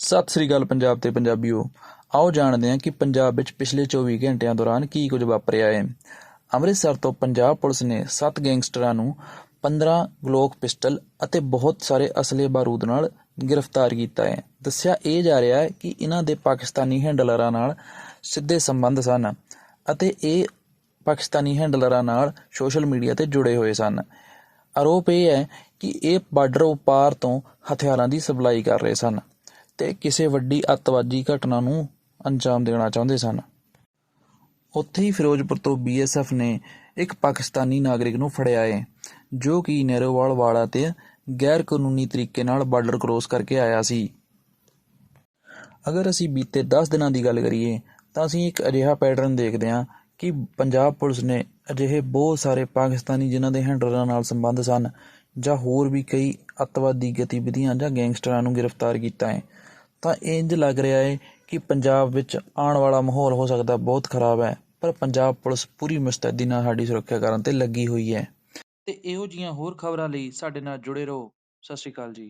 ਸਤਿ ਸ੍ਰੀ ਅਕਾਲ ਪੰਜਾਬ ਤੇ ਪੰਜਾਬੀਓ। ਆਓ ਜਾਣਦੇ ਹਾਂ ਕਿ ਪੰਜਾਬ ਵਿੱਚ ਪਿਛਲੇ 24 ਘੰਟਿਆਂ ਦੌਰਾਨ ਕੀ ਕੁਝ ਵਾਪਰਿਆ ਹੈ। ਅੰਮ੍ਰਿਤਸਰ ਤੋਂ ਪੰਜਾਬ ਪੁਲਿਸ ਨੇ 7 ਗੈਂਗਸਟਰਾਂ ਨੂੰ 15 ਗਲੋਕ ਪਿਸਟਲ ਅਤੇ ਬਹੁਤ ਸਾਰੇ ਅਸਲੇ ਬਾਰੂਦ ਨਾਲ ਗ੍ਰਿਫਤਾਰ ਕੀਤਾ ਹੈ। ਦੱਸਿਆ ਇਹ ਜਾ ਰਿਹਾ ਹੈ ਕਿ ਇਹਨਾਂ ਦੇ ਪਾਕਿਸਤਾਨੀ ਹੈਂਡਲਰਾਂ ਨਾਲ ਸਿੱਧੇ ਸੰਬੰਧ ਸਨ ਅਤੇ ਇਹ ਪਾਕਿਸਤਾਨੀ ਹੈਂਡਲਰਾਂ ਨਾਲ ਸੋਸ਼ਲ ਮੀਡੀਆ ਤੇ ਜੁੜੇ ਹੋਏ ਸਨ। ਆਰੋਪ ਇਹ ਹੈ ਕਿ ਇਹ ਬਾਰਡਰ ਉਪਾਰ ਤੋਂ ਹਥਿਆਰਾਂ ਦੀ ਸਪਲਾਈ ਕਰ ਰਹੇ ਸਨ। ਤੇ ਕਿਸੇ ਵੱਡੀ ਅੱਤਵਾਦੀ ਘਟਨਾ ਨੂੰ ਅੰਜਾਮ ਦੇਣਾ ਚਾਹੁੰਦੇ ਸਨ। ਉੱਥੇ ਹੀ ਫਿਰੋਜ਼ਪੁਰ ਤੋਂ ਬੀਐਸਐਫ ਨੇ ਇੱਕ ਪਾਕਿਸਤਾਨੀ ਨਾਗਰਿਕ ਨੂੰ ਫੜਿਆ ਹੈ ਜੋ ਕਿ ਨੈਰੋਵਾਲ ਵਾਲਾ ਤੇ ਗੈਰ ਕਾਨੂੰਨੀ ਤਰੀਕੇ ਨਾਲ ਬਾਰਡਰ ਕ੍ਰੋਸ ਕਰਕੇ ਆਇਆ ਸੀ। ਅਗਰ ਅਸੀਂ ਬੀਤੇ 10 ਦਿਨਾਂ ਦੀ ਗੱਲ ਕਰੀਏ, ਤਾਂ ਅਸੀਂ ਇੱਕ ਅਜਿਹਾ ਪੈਟਰਨ ਦੇਖਦੇ ਹਾਂ ਕਿ ਪੰਜਾਬ ਪੁਲਿਸ ਨੇ ਅਜਿਹੇ ਬਹੁਤ ਸਾਰੇ ਪਾਕਿਸਤਾਨੀ ਜਿਨ੍ਹਾਂ ਦੇ ਹੈਂਡਲਰਾਂ ਨਾਲ ਸੰਬੰਧ ਸਨ ਜਾਂ ਹੋਰ ਵੀ ਕਈ ਅੱਤਵਾਦੀ ਗਤੀਵਿਧੀਆਂ ਜਾਂ ਗੈਂਗਸਟਰਾਂ ਨੂੰ ਗ੍ਰਿਫਤਾਰ ਕੀਤਾ ਹੈ। ਤਾਂ ਇੰਜ ਲੱਗ ਰਿਹਾ ਹੈ ਕਿ ਪੰਜਾਬ ਵਿੱਚ ਆਉਣ ਵਾਲਾ ਮਾਹੌਲ ਹੋ ਸਕਦਾ ਬਹੁਤ ਖਰਾਬ ਹੈ, ਪਰ ਪੰਜਾਬ ਪੁਲਿਸ ਪੂਰੀ ਮੁਸਤੈਦੀ ਨਾਲ ਸਾਡੀ ਸੁਰੱਖਿਆ ਕਰਨ ਤੇ ਲੱਗੀ ਹੋਈ ਹੈ। ਤੇ ਇਹੋ ਜੀਆਂ ਹੋਰ ਖਬਰਾਂ ਲਈ ਸਾਡੇ ਨਾਲ ਜੁੜੇ ਰਹੋ। ਸਤਿ ਸ਼੍ਰੀ ਅਕਾਲ ਜੀ।